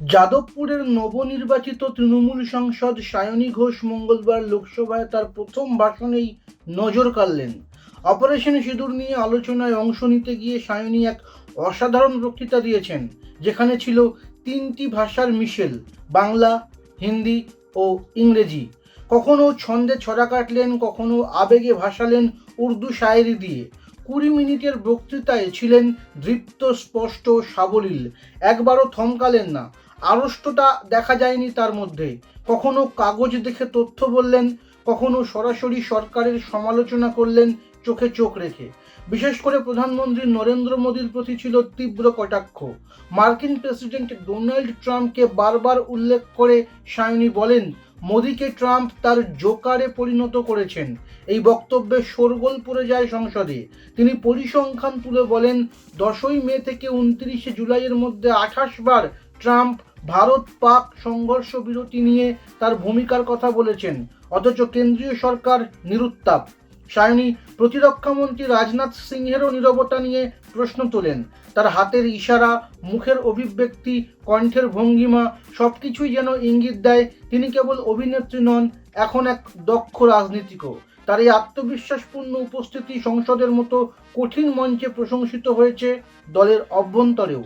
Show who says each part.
Speaker 1: যাদবপুরের নবনির্বাচিত তৃণমূল সাংসদ সায়নী ঘোষ মঙ্গলবার লোকসভায় তার প্রথম ভাষণেই নজর কাড়লেন। অপারেশন সিঁদুর নিয়ে আলোচনায় অংশ নিতে গিয়ে সায়নী এক অসাধারণ বক্তৃতা দিয়েছেন, যেখানে ছিল তিনটি ভাষার মিশেল, বাংলা, হিন্দি ও ইংরেজি। কখনো ছন্দে ছড়া কাটলেন, কখনো আবেগে ভাসালেন উর্দু শায়েরি দিয়ে। কুড়ি মিনিটের বক্তৃতায় ছিলেন দৃপ্ত, স্পষ্ট, সাবলীল। একবারও থমকালেন না। আড়ষ্টতা দেখা যায়নি তার মধ্যে। কখনো কাগজ দেখে তথ্য বললেন, কখনো সরাসরি সরকারের সমালোচনা করলেন চোখে চোখ রেখে। বিশেষ করে প্রধানমন্ত্রী নরেন্দ্র মোদীর প্রতি ছিল তীব্র কটাক্ষ। মার্কিন প্রেসিডেন্ট ডোনাল্ড ট্রাম্পকে বারবার উল্লেখ করে সায়নী বলেন, মোদীকে ট্রাম্প তার জোকারে পরিণত করেছেন। এই বক্তব্যে শোরগোল পড়ে যায় সংসদে। তিনি পরিসংখ্যান তুলে বলেন, দশই মে থেকে উনত্রিশে জুলাইয়ের মধ্যে আঠাশ বার ট্রাম্প ভারত পাক সংঘর্ষ বিরতি নিয়ে তার ভূমিকার কথা বলেছেন। অথচ কেন্দ্রীয় সরকার নিরুত্তাপ। সায়নী প্রতিরক্ষামন্ত্রী রাজনাথ সিংহেরও নীরবতা নিয়ে প্রশ্ন তোলেন। তার হাতের ইশারা, মুখের অভিব্যক্তি, কণ্ঠের ভঙ্গিমা সব কিছুই যেন ইঙ্গিত দেয়, তিনি কেবল অভিনেত্রী নন, এখন এক দক্ষ রাজনীতিকও। তার এই আত্মবিশ্বাসপূর্ণ উপস্থিতি সংসদের মতো কঠিন মঞ্চে প্রশংসিত হয়েছে দলের অভ্যন্তরেও।